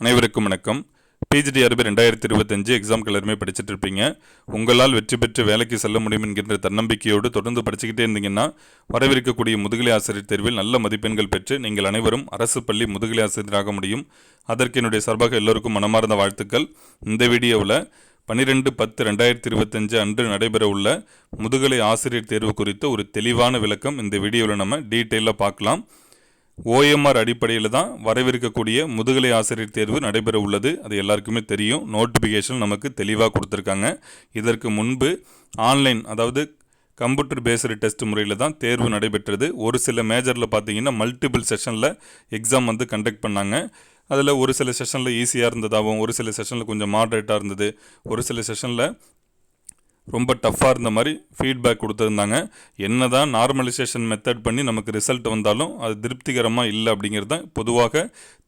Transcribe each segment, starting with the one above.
அனைவருக்கும் வணக்கம். பிஜிடி அறுபது ரெண்டாயிரத்தி இருபத்தஞ்சு எக்ஸாம்க்கு எல்லாருமே படிச்சுட்டு இருப்பீங்க. உங்களால் வெற்றி பெற்று வேலைக்கு செல்ல முடியும் என்கின்ற தன்னம்பிக்கையோடு தொடர்ந்து படிச்சுக்கிட்டே இருந்தீங்கன்னா வரவிருக்கக்கூடிய முதுகலை ஆசிரியர் தேர்வில் நல்ல மதிப்பெண்கள் பெற்று நீங்கள் அனைவரும் அரசு பள்ளி முதுகலை ஆசிரியராக முடியும். அதற்கு என்னுடைய சார்பாக எல்லோருக்கும் மனமார்ந்த வாழ்த்துக்கள். இந்த வீடியோவில் பன்னிரெண்டு பத்து ரெண்டாயிரத்தி இருபத்தஞ்சு அன்று நடைபெற உள்ள முதுகலை ஆசிரியர் தேர்வு குறித்த ஒரு தெளிவான விளக்கம் இந்த வீடியோவில் நம்ம டீட்டெயிலாக பார்க்கலாம். ஓஎம்ஆர் அடிப்படையில் தான் வரவிருக்கக்கூடிய முதுகலை ஆசிரியர் தேர்வு நடைபெற உள்ளது. அது எல்லாருக்குமே தெரியும். நோட்டிஃபிகேஷன் நமக்கு தெளிவாக கொடுத்துருக்காங்க. இதற்கு முன்பு ஆன்லைன் அதாவது கம்ப்யூட்டர் பேஸ்டு டெஸ்ட் முறையில் தான் தேர்வு நடைபெற்றது. ஒரு சில மேஜரில் பார்த்தீங்கன்னா மல்டிபிள் செஷனில் எக்ஸாம் வந்து கண்டக்ட் பண்ணாங்க. அதில் ஒரு சில செஷனில் ஈஸியாக இருந்ததாகவும் ஒரு சில செஷனில் கொஞ்சம் மாட்ரேட்டாக இருந்தது. ஒரு சில செஷனில் ரொம்ப டஃப்பாக இருந்த மாதிரி ஃபீட்பேக் கொடுத்துருந்தாங்க. என்ன தான் நார்மலைசேஷன் மெத்தட் பண்ணி நமக்கு ரிசல்ட் வந்தாலும் அது திருப்திகரமாக இல்லை அப்படிங்கிறது தான் பொதுவாக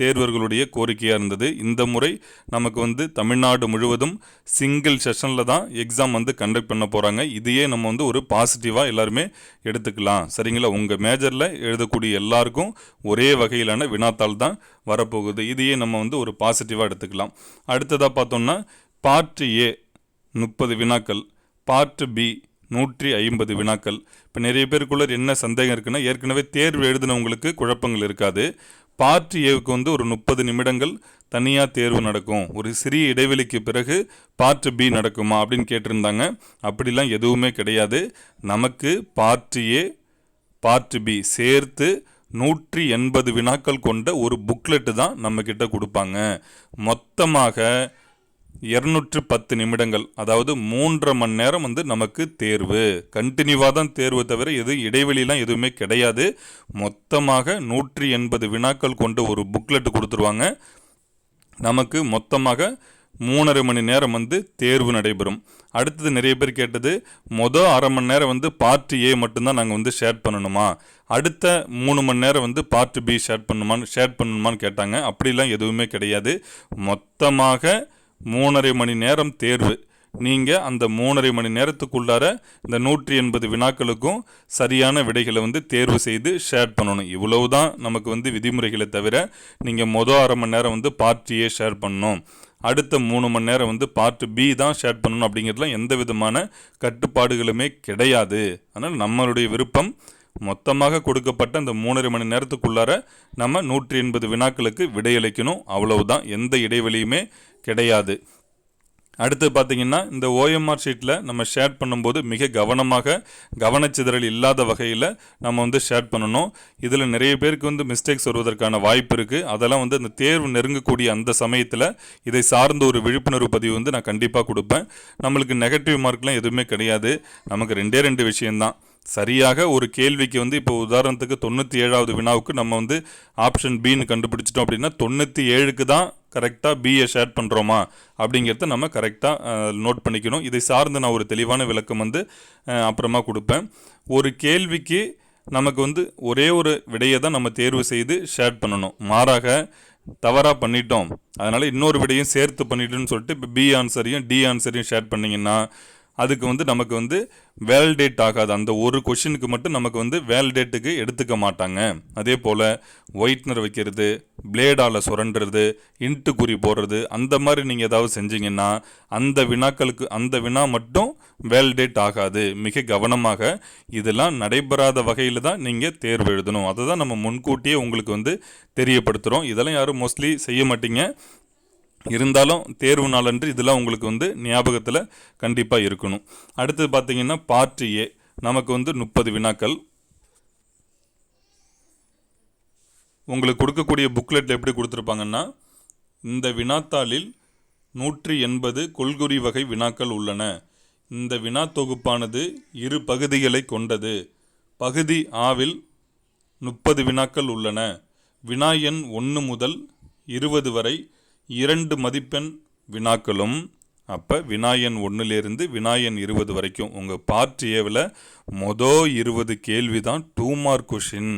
தேர்வர்களுடைய கோரிக்கையாக இருந்தது. இந்த முறை நமக்கு வந்து தமிழ்நாடு முழுவதும் சிங்கிள் செஷனில் தான் எக்ஸாம் வந்து கண்டக்ட் பண்ண போகிறாங்க இதையே நம்ம வந்து ஒரு பாசிட்டிவாக எல்லாருமே எடுத்துக்கலாம். சரிங்களா? உங்கள் மேஜரில் எழுதக்கூடிய எல்லாருக்கும் ஒரே வகையிலான வினாத்தாள் தான் வரப்போகுது. இதையே நம்ம வந்து ஒரு பாசிட்டிவாக எடுத்துக்கலாம். அடுத்ததாக பார்த்தோம்னா பார்ட் ஏ முப்பது வினாக்கள். பார்ட் பி நூற்றி ஐம்பது வினாக்கள். இப்போ நிறைய பேருக்குள்ள என்ன சந்தேகம் இருக்குன்னா ஏற்கனவே தேர்வு எழுதினவங்களுக்கு குழப்பங்கள் இருக்காது. பார்ட் ஏவுக்கு வந்து ஒரு முப்பது நிமிடங்கள் தனியாக தேர்வு நடக்கும். ஒரு சிறிய இடைவெளிக்கு பிறகு பார்ட் பி நடக்குமா அப்படின்னு கேட்டிருந்தாங்க. அப்படிலாம் எதுவுமே கிடையாது. நமக்கு பார்ட் ஏ பார்ட் பி சேர்த்து நூற்றி எண்பது வினாக்கள் கொண்ட ஒரு புக்லெட்டு தான் நம்மக்கிட்ட கொடுப்பாங்க. மொத்தமாக இருநூற்று பத்து நிமிடங்கள் அதாவது மூன்றரை மணி நேரம் வந்து நமக்கு தேர்வு. கண்டினியூவாக தான் தேர்வு தவிர எது இடைவெளிலாம் எதுவுமே கிடையாது. மொத்தமாக நூற்றி எண்பது வினாக்கள் கொண்ட ஒரு புக்லெட் கொடுத்துருவாங்க. நமக்கு மொத்தமாக மூணரை மணி நேரம் வந்து தேர்வு நடைபெறும். அடுத்தது நிறைய பேர் கேட்டது மொதல் அரை மணி நேரம் வந்து பார்ட் ஏ மட்டும்தான் நாங்கள் வந்து ஷேர் பண்ணணுமா? அடுத்த மூணு மணி நேரம் வந்து பார்ட் பி ஷேர் பண்ணுமான்னு ஷேர் பண்ணணுமான்னு கேட்டாங்க. அப்படிலாம் எதுவுமே கிடையாது. மொத்தமாக மூணரை மணி நேரம் தேர்வு. நீங்கள் அந்த மூணரை மணி நேரத்துக்குள்ளார இந்த நூற்றி எண்பது வினாக்களுக்கும் சரியான விடைகளை வந்து தேர்வு செய்து ஷேர் பண்ணணும். இவ்வளவு தான் நமக்கு வந்து விதிமுறைகளை தவிர நீங்கள் மொதல் அரை மணி நேரம் வந்து பார்ட்டியே ஷேர் பண்ணணும். அடுத்த மூணு மணி நேரம் வந்து பார்ட் பி தான் ஷேர் பண்ணணும் அப்படிங்கிறதுலாம் எந்த விதமான கட்டுப்பாடுகளுமே கிடையாது. அதனால் நம்மளுடைய விருப்பம் மொத்தமாக கொடுக்கப்பட்ட அந்த மூணரை மணி நேரத்துக்குள்ளார நம்ம நூற்றி எண்பது வினாக்களுக்கு விடையளிக்கணும். அவ்வளவுதான். எந்த இடைவெளியுமே கிடையாது. அடுத்து பார்த்தீங்கன்னா இந்த ஓஎம்ஆர் ஷீட்டில் நம்ம ஷேர் பண்ணும்போது மிக கவனமாக கவனச்சிதறல் இல்லாத வகையில் நம்ம வந்து ஷேர் பண்ணணும். இதில் நிறைய பேருக்கு வந்து மிஸ்டேக்ஸ் வருவதற்கான வாய்ப்பு இருக்குது அதெல்லாம் வந்து அந்த தேர்வு நெருங்கக்கூடிய அந்த சமயத்தில் இதை சார்ந்த ஒரு விழிப்புணர்வு பதிவு வந்து நான் கண்டிப்பாக கொடுப்பேன். நம்மளுக்கு நெகட்டிவ் மார்க்லாம் எதுவுமே கிடையாது. நமக்கு ரெண்டே ரெண்டு விஷயம்தான். சரியாக ஒரு கேள்விக்கு வந்து இப்போ உதாரணத்துக்கு தொண்ணூற்றி ஏழாவது வினாவுக்கு நம்ம வந்து ஆப்ஷன் பின்னு கண்டுபிடிச்சிட்டோம் அப்படின்னா தொண்ணூற்றி ஏழுக்கு தான் கரெக்டாக பிஏ ஷேர் பண்ணுறோமா அப்படிங்கிறத நம்ம கரெக்டாக நோட் பண்ணிக்கணும். இதை சார்ந்து நான் ஒரு தெளிவான விளக்கம் வந்து அப்புறமா கொடுப்பேன். ஒரு கேள்விக்கு நமக்கு வந்து ஒரே ஒரு விடையை தான் நம்ம தேர்வு செய்து ஷேர் பண்ணணும். மாறாக தவறாக பண்ணிட்டோம். அதனால் இன்னொரு விடையும் சேர்த்து பண்ணிட்டோன்னு சொல்லிட்டு இப்போ பி ஆன்சரையும் டி ஆன்சரையும் ஷேர் பண்ணிங்கன்னா அதுக்கு வந்து நமக்கு வந்து வேலிடேட் ஆகாது. அந்த ஒரு கொஷினுக்கு மட்டும் நமக்கு வந்து வேலிடேட்டுக்கு எடுத்துக்க மாட்டாங்க. அதே போல் ஒயிட்னர் வைக்கிறது பிளேடால் சுரண்டுறது இன்ட்டு குறி போடுறது அந்த மாதிரி நீங்கள் ஏதாவது செஞ்சீங்கன்னா அந்த வினாக்களுக்கு அந்த வினா மட்டும் வேலிடேட் ஆகாது. மிக கவனமாக இதெல்லாம் நடைபெறாத வகையில் தான் நீங்கள் தேர்வு எழுதணும். அதை தான் நம்ம முன்கூட்டியே உங்களுக்கு வந்து தெரியப்படுத்துகிறோம் இதெல்லாம் யாரும் மோஸ்ட்லி செய்ய மாட்டீங்க. இருந்தாலும் தேர்வு நாளன்று இதெல்லாம் உங்களுக்கு வந்து ஞாபகத்தில் கண்டிப்பாக இருக்கணும். அடுத்தது பார்த்தீங்கன்னா பார்ட் ஏ நமக்கு வந்து முப்பது வினாக்கள். உங்களுக்கு கொடுக்கக்கூடிய புக்லெட்டில் எப்படி கொடுத்துருப்பாங்கன்னா இந்த வினாத்தாளில் நூற்றி எண்பது கொள்குறி வகை வினாக்கள் உள்ளன. இந்த வினா தொகுப்பானது இரு பகுதிகளை கொண்டது. பகுதி ஆவில் முப்பது வினாக்கள் உள்ளன. வினா எண் ஒன்று முதல் இருபது வரை இரண்டு மதிப்பெண் வினாக்களும் அப்போ வினாயன் ஒன்றுலேருந்து வினாயன் இருபது வரைக்கும். உங்கள் பார்ட் ஏவில் மொதல் இருபது கேள்வி தான் டூ மார்க் கொஷின்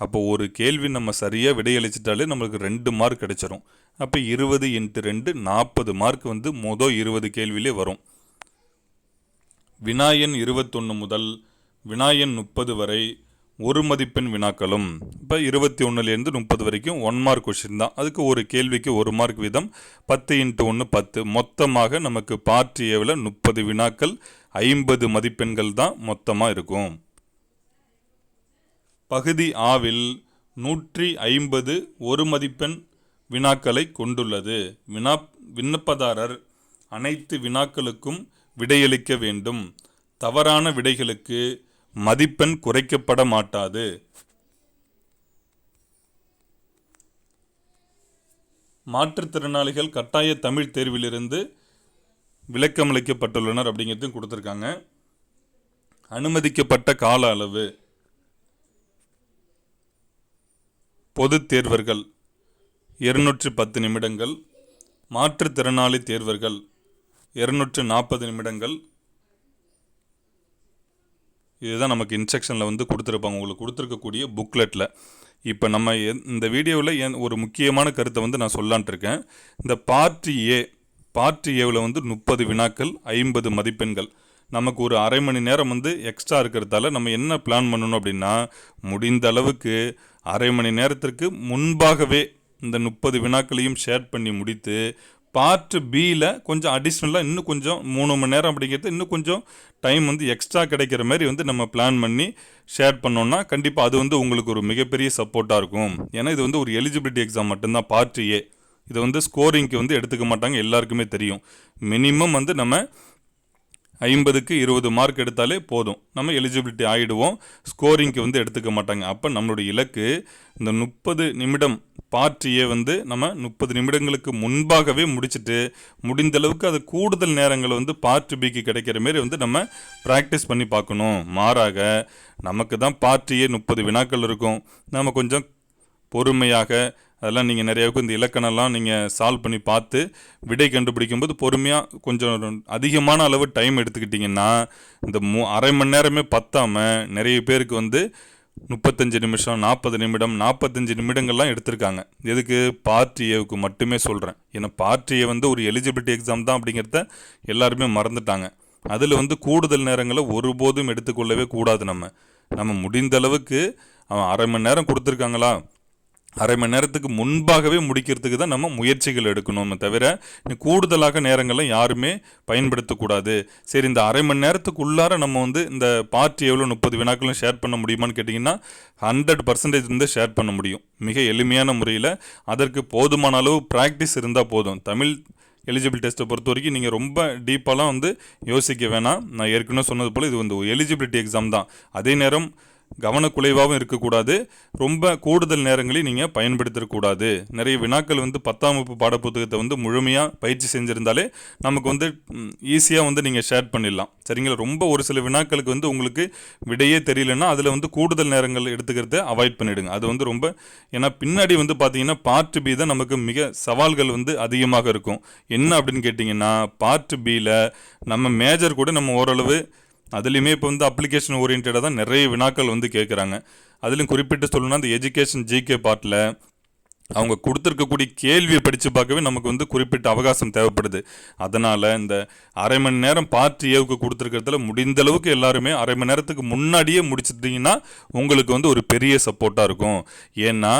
அப்போ ஒரு கேள்வி நம்ம சரியாக விடையளிச்சிட்டாலே நம்மளுக்கு ரெண்டு மார்க் கிடைச்சிரும். அப்போ இருபது இன்ட்டு ரெண்டு நாற்பது மார்க் வந்து மொதல் இருபது கேள்வியிலே வரும். வினாயன் இருபத்தொன்று முதல் வினாயன் முப்பது வரை ஒரு மதிப்பெண் வினாக்களும். இப்போ இருபத்தி ஒன்றுலேருந்து முப்பது வரைக்கும் ஒன் மார்க் கொஷின் தான். அதுக்கு ஒரு கேள்விக்கு ஒரு மார்க் வீதம் பத்து இன்ட்டு ஒன்று பத்து. மொத்தமாக நமக்கு பார்ட் ஏவில் முப்பது வினாக்கள் ஐம்பது மதிப்பெண்கள் தான் மொத்தமாக இருக்கும். பகுதி ஆவில் நூற்றி ஐம்பது ஒரு மதிப்பெண் வினாக்களை கொண்டுள்ளது. வினா விண்ணப்பதாரர் அனைத்து வினாக்களுக்கும் விடையளிக்க வேண்டும். தவறான விடைகளுக்கு மதிப்பெண் குறைக்கப்பட மாட்டாது. மாற்றுத்திறனாளிகள் கட்டாய தமிழ் தேர்விலிருந்து விளக்கமளிக்கப்பட்டுள்ளனர் அப்படிங்கிறதையும் கொடுத்துருக்காங்க. அனுமதிக்கப்பட்ட கால அளவு பொதுத் தேர்வர்கள் இருநூற்றி பத்து நிமிடங்கள் மாற்றுத்திறனாளி தேர்வர்கள் இருநூற்று நாற்பது நிமிடங்கள் இதுதான் நமக்கு இன்ஸ்ட்ரக்ஷனில் வந்து கொடுத்துருப்பாங்க. உங்களுக்கு கொடுத்துருக்கக்கூடிய புக்லெட்டில் இப்போ நம்ம எந்- இந்த வீடியோவில் என் ஒரு முக்கியமான கருத்தை வந்து நான் சொல்லான்ட்டு இருக்கேன். இந்த பார்ட்டி ஏ பார்ட்டி ஏவில் வந்து முப்பது வினாக்கள் ஐம்பது மதிப்பெண்கள். நமக்கு ஒரு அரை மணி நேரம் வந்து எக்ஸ்ட்ரா இருக்கிறதால நம்ம என்ன பிளான் பண்ணணும் அப்படின்னா முடிந்த அளவுக்கு அரை மணி நேரத்திற்கு முன்பாகவே இந்த முப்பது வினாக்களையும் ஷேர் பண்ணி முடித்து பார்ட் பியில் கொஞ்சம் அடிஷ்னலாக இன்னும் கொஞ்சம் மூணு மணி நேரம் அப்படிங்கிறது இன்னும் கொஞ்சம் டைம் வந்து எக்ஸ்ட்ரா கிடைக்கிற மாதிரி வந்து நம்ம பிளான் பண்ணி ஷேர் பண்ணோம்னா கண்டிப்பாக அது வந்து உங்களுக்கு ஒரு மிகப்பெரிய சப்போர்ட்டாக இருக்கும். ஏன்னா இது வந்து ஒரு எலிஜிபிலிட்டி எக்ஸாம் மட்டும்தான் பார்ட் ஏ இதை வந்து ஸ்கோரிங்க்கு வந்து எடுத்துக்க மாட்டாங்க எல்லாருக்குமே தெரியும். மினிமம் வந்து நம்ம ஐம்பதுக்கு இருபது மார்க் எடுத்தாலே போதும். நம்ம எலிஜிபிலிட்டி ஆகிடுவோம் ஸ்கோரிங்க்கு வந்து எடுத்துக்க மாட்டாங்க. அப்போ நம்மளுடைய இலக்கு இந்த முப்பது நிமிடம் பார்ட் ஏ வந்து நம்ம முப்பது நிமிடங்களுக்கு முன்பாகவே முடிச்சுட்டு முடிந்த அளவுக்கு அது கூடுதல் நேரங்கள் வந்து பார்ட் பிக்கு கிடைக்கிற மாரி வந்து நம்ம ப்ராக்டிஸ் பண்ணி பார்க்கணும். மாறாக நமக்கு தான் பார்ட் ஏ முப்பது வினாக்கள் இருக்கும். நம்ம கொஞ்சம் பொறுமையாக அதெல்லாம் நீங்கள் நிறையாவுக்கு இந்த இலக்கணம்லாம் நீங்கள் சால்வ் பண்ணி பார்த்து விடை கண்டுபிடிக்கும்போது பொறுமையாக கொஞ்சம் அதிகமான அளவு டைம் எடுத்துக்கிட்டிங்கன்னா இந்த மூ அரை மணி நேரமே பத்தாமல் நிறைய பேருக்கு வந்து முப்பத்தஞ்சு நிமிஷம் நாற்பது நிமிடம் நாற்பத்தஞ்சு நிமிடங்கள்லாம் எடுத்திருக்காங்க. எதுக்கு? பார்ட் ஏவுக்கு மட்டுமே சொல்கிறேன் ஏன்னா பார்ட் ஏ வந்து ஒரு எலிஜிபிலிட்டி எக்ஸாம் தான் அப்படிங்கிறத எல்லாருமே மறந்துட்டாங்க. அதில் வந்து கூடுதல் நேரங்களை ஒருபோதும் எடுத்துக்கொள்ளவே கூடாது நம்ம. நம்ம முடிந்த அளவுக்கு அவன் அரை மணி நேரம் கொடுத்துருக்காங்களா? அரை மணி நேரத்துக்கு முன்பாகவே முடிக்கிறதுக்கு தான் நம்ம முயற்சிகள் எடுக்கணுமே தவிர கூடுதலாக நேரங்களை யாருமே பயன்படுத்தக்கூடாது. சரி இந்த அரை மணி நேரத்துக்குள்ளார நம்ம வந்து இந்த பார்ட்டி எவ்வளோ முப்பது வினாக்களும் ஷேர் பண்ண முடியுமான்னு கேட்டிங்கன்னா ஹண்ட்ரட் பர்சன்டேஜ் வந்து ஷேர் பண்ண முடியும். மிக எளிமையான முறையில் அதற்கு போதுமான அளவு ப்ராக்டிஸ் இருந்தால் போதும். தமிழ் எலிஜிபிள் டெஸ்ட்டை பொறுத்த வரைக்கும் நீங்கள் ரொம்ப டீப்பாலாம் வந்து யோசிக்க வேணாம். நான் ஏற்கனவே சொன்னது போல் இது வந்து எலிஜிபிலிட்டி எக்ஸாம் தான். அதே நேரம் கவனக்குலைவாகவும் இருக்கக்கூடாது. ரொம்ப கூடுதல் நேரங்களையும் நீங்கள் பயன்படுத்தக்கூடாது. நிறைய வினாக்கள் வந்து பத்தாம் வகுப்பு பாடப்புத்தகத்தை வந்து முழுமையாக பயிற்சி செஞ்சுருந்தாலே நமக்கு வந்து ஈஸியாக வந்து நீங்கள் ஷேர் பண்ணிடலாம். சரிங்களா? ரொம்ப ஒரு சில வினாக்களுக்கு வந்து உங்களுக்கு விடையே தெரியலன்னா அதில் வந்து கூடுதல் நேரங்கள் எடுத்துக்கிறத அவாய்ட் பண்ணிவிடுங்க அது வந்து ரொம்ப ஏன்னா பின்னாடி வந்து பார்த்தீங்கன்னா பார்ட் பி தான் நமக்கு மிக சவால்கள் வந்து அதிகமாக இருக்கும். என்ன அப்படின்னு கேட்டிங்கன்னா பார்ட் பியில் நம்ம மேஜர் கூட நம்ம ஓரளவு அதுலேயுமே இப்போ வந்து அப்ளிகேஷன் ஓரியன்டாக தான் நிறைய வினாக்கள் வந்து கேட்குறாங்க அதுலேயும் குறிப்பிட்டு சொல்லணும்னா அந்த எஜுகேஷன் ஜிகே பார்ட்டில் அவங்க கொடுத்துருக்கக்கூடிய கேள்வியை படித்து பார்க்கவே நமக்கு வந்து குறிப்பிட்ட அவகாசம் தேவைப்படுது. அதனால் இந்த அரை மணி நேரம் பார்ட் ஏவுக்கு கொடுத்துருக்கிறதுல முடிந்த அளவுக்கு எல்லாருமே அரை மணி நேரத்துக்கு முன்னாடியே முடிச்சிட்டிங்கன்னா உங்களுக்கு வந்து ஒரு பெரிய சப்போர்ட்டாக இருக்கும். ஏன்னா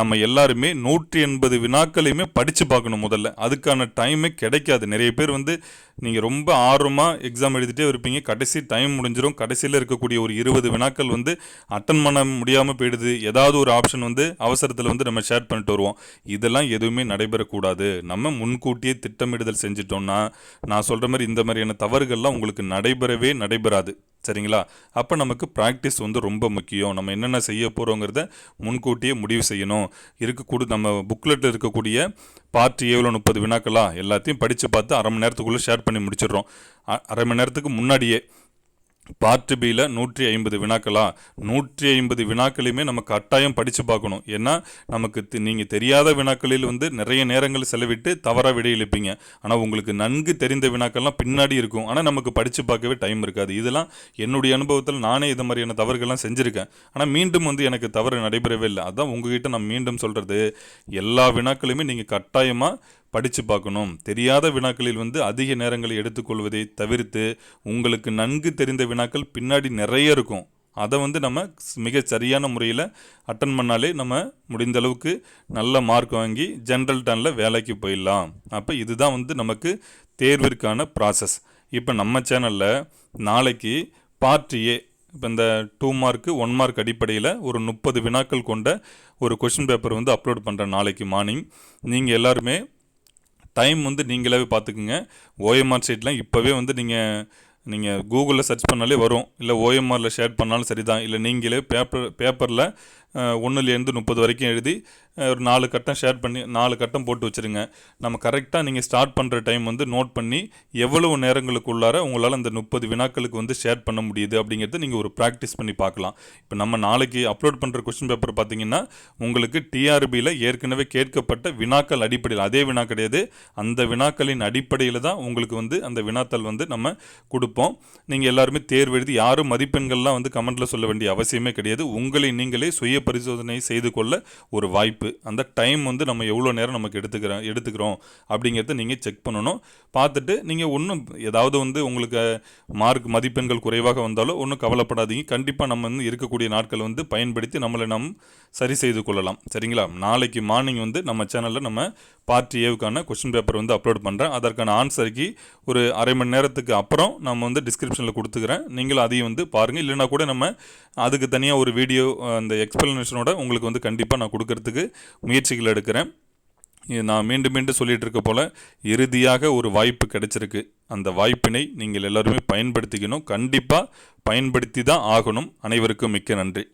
நம்ம எல்லாருமே நூற்றி எண்பது வினாக்களையுமே படித்து பார்க்கணும் முதல்ல. அதுக்கான டைமே கிடைக்காது. நிறைய பேர் வந்து நீங்கள் ரொம்ப ஆர்வமாக எக்ஸாம் எழுதிட்டே இருப்பீங்க. கடைசி டைம் முடிஞ்சிடும் கடைசியில் இருக்கக்கூடிய ஒரு இருபது வினாக்கள் வந்து அட்டன் பண்ண முடியாமல் போயிடுது. ஏதாவது ஒரு ஆப்ஷன் வந்து அவசரத்தில் வந்து நம்ம ஷேர் பண்ணிட்டு வருவோம். இதெல்லாம் எதுவுமே நடைபெறக்கூடாது. நம்ம முன்கூட்டியே திட்டமிடுதல் செஞ்சிட்டோம்னா நான் சொல்கிற மாதிரி இந்த மாதிரியான தவறுகள்லாம் உங்களுக்கு நடைபெறவே நடைபெறாது. சரிங்களா? அப்போ நமக்கு ப்ராக்டிஸ் வந்து ரொம்ப முக்கியம். நம்ம என்னென்ன செய்ய போகிறோங்கிறத முன்கூட்டியே முடிவு செய்யணும். இருக்கக்கூடிய நம்ம புக்லெட்டில் இருக்கக்கூடிய பார்ட் எவ்வளோ முப்பது வினாக்களா எல்லாத்தையும் படித்து பார்த்து அரை மணி நேரத்துக்குள்ளே ஷேர் பண்ணி முடிச்சிடுறோம். அரை மணி நேரத்துக்கு முன்னாடியே பார்ட் பியில் நூற்றி ஐம்பது வினாக்களா? நூற்றி ஐம்பது வினாக்களையுமே நம்ம கட்டாயம் படித்து பார்க்கணும். ஏன்னா நமக்கு நீங்கள் தெரியாத வினாக்களில் வந்து நிறைய நேரங்கள் செலவிட்டு தவறாக விடையளிப்பீங்க. ஆனால் உங்களுக்கு நன்கு தெரிந்த வினாக்கள்லாம் பின்னாடி இருக்கும். ஆனால் நமக்கு படித்து பார்க்கவே டைம் இருக்காது. இதெல்லாம் என்னுடைய அனுபவத்தில் நானே இது மாதிரியான தவறுகள்லாம் செஞ்சுருக்கேன். ஆனால் மீண்டும் வந்து எனக்கு தவறு நடைபெறவே இல்லை. அதான் உங்ககிட்ட நான் மீண்டும் சொல்கிறது எல்லா வினாக்களையுமே நீங்கள் கட்டாயமாக படித்து பார்க்கணும். தெரியாத வினாக்களில் வந்து அதிக நேரங்களை எடுத்துக்கொள்வதை தவிர்த்து உங்களுக்கு நன்கு தெரிந்த வினாக்கள் பின்னாடி நிறைய இருக்கும். அதை வந்து நம்ம மிக சரியான முறையில் அட்டன் பண்ணாலே நம்ம முடிந்த அளவுக்கு நல்ல மார்க் வாங்கி ஜென்ரல் டர்னில் வேலைக்கு போயிடலாம். அப்போ இதுதான் வந்து நமக்கு தேர்விற்கான ப்ராசஸ் இப்போ நம்ம சேனலில் நாளைக்கு பார்ட் ஏ இப்போ இந்த டூ மார்க்கு ஒன் மார்க் அடிப்படையில் ஒரு முப்பது வினாக்கள் கொண்ட ஒரு கொஷின் பேப்பர் வந்து அப்லோட் பண்ணுறேன் நாளைக்கு மார்னிங் நீங்கள் எல்லாருமே டைம் வந்து நீங்களாவே பார்த்துக்குங்க. ஓஎம்ஆர் சைட்லாம் இப்போவே வந்து நீங்கள் நீங்கள் கூகுளில் சர்ச் பண்ணாலே வரும். இல்லை ஓஎம்ஆரில் ஷேர் பண்ணாலும் சரி தான் இல்லை நீங்களே பேப்பர் பேப்பரில் ஒன்றுலேருந்து முப்பது வரைக்கும் எழுதி ஒரு நாலு கட்டம் ஷேர் பண்ணி நாலு கட்டம் போட்டு வச்சுருங்க. நம்ம கரெக்டாக நீங்கள் ஸ்டார்ட் பண்ணுற டைம் வந்து நோட் பண்ணி எவ்வளவு நேரங்களுக்குள்ளார உங்களால் அந்த முப்பது வினாக்களுக்கு வந்து ஷேர் பண்ண முடியுது அப்படிங்கிறத நீங்கள் ஒரு ப்ராக்டிஸ் பண்ணி பார்க்கலாம். இப்போ நம்ம நாளைக்கு அப்லோட் பண்ணுற கொஸ்டின் பேப்பர் பார்த்தீங்கன்னா உங்களுக்கு டிஆர்பியில் ஏற்கனவே கேட்கப்பட்ட வினாக்கள் அடிப்படையில் அதே வினா கிடையாது. அந்த வினாக்களின் அடிப்படையில் தான் உங்களுக்கு வந்து அந்த வினாத்தாள் வந்து நம்ம கொடுப்போம். நீங்கள் எல்லாருமே தேர்வு எழுதி யாரும் மதிப்பெண்கள்லாம் வந்து கமெண்ட்டில் சொல்ல வேண்டிய அவசியமே கிடையாது. உங்களை நீங்களே சுய பரிசோதனை செய்து கொள்ள ஒரு வாய்ப்பு. அந்த டைம் வந்து நம்ம எவ்வளோ நேரம் நமக்கு எடுத்துக்கிறோம் எடுத்துக்கிறோம் அப்படிங்கிறத நீங்கள் செக் பண்ணணும். பார்த்துட்டு நீங்கள் ஒன்றும் ஏதாவது வந்து உங்களுக்கு மார்க் மதிப்பெண்கள் குறைவாக வந்தாலும் ஒன்றும் கவலைப்படாதீங்க. கண்டிப்பாக நம்ம வந்து இருக்கக்கூடிய நாட்கள் வந்து பயன்படுத்தி நம்மளை நம் சரி செய்து கொள்ளலாம். சரிங்களா? நாளைக்கு மார்னிங் வந்து நம்ம சேனலில் நம்ம பார்ட் ஏவுக்கான கொஸ்டின் பேப்பர் வந்து அப்லோட் பண்ணுறேன் அதற்கான ஆன்சருக்கு ஒரு அரை மணி நேரத்துக்கு அப்புறம் நம்ம வந்து டிஸ்கிரிப்ஷனில் கொடுத்துக்கிறேன். நீங்களும் அதையும் வந்து பாருங்கள் இல்லைனா கூட நம்ம அதுக்கு தனியாக ஒரு வீடியோ அந்த எக்ஸ்ப்ளனேஷனோட உங்களுக்கு வந்து கண்டிப்பாக நான் கொடுக்கறதுக்கு முயற்சிகள் எடுக்கிறேன். நான் மீண்டும் மீண்டும் சொல்லிட்டு இருக்க போல இறுதியாக ஒரு வாய்ப்பு கிடைச்சிருக்கு. அந்த வாய்ப்பினை நீங்கள் எல்லாருமே பயன்படுத்திக்கணும். கண்டிப்பாக பயன்படுத்தி தான் ஆகணும். அனைவருக்கும் மிக்க நன்றி.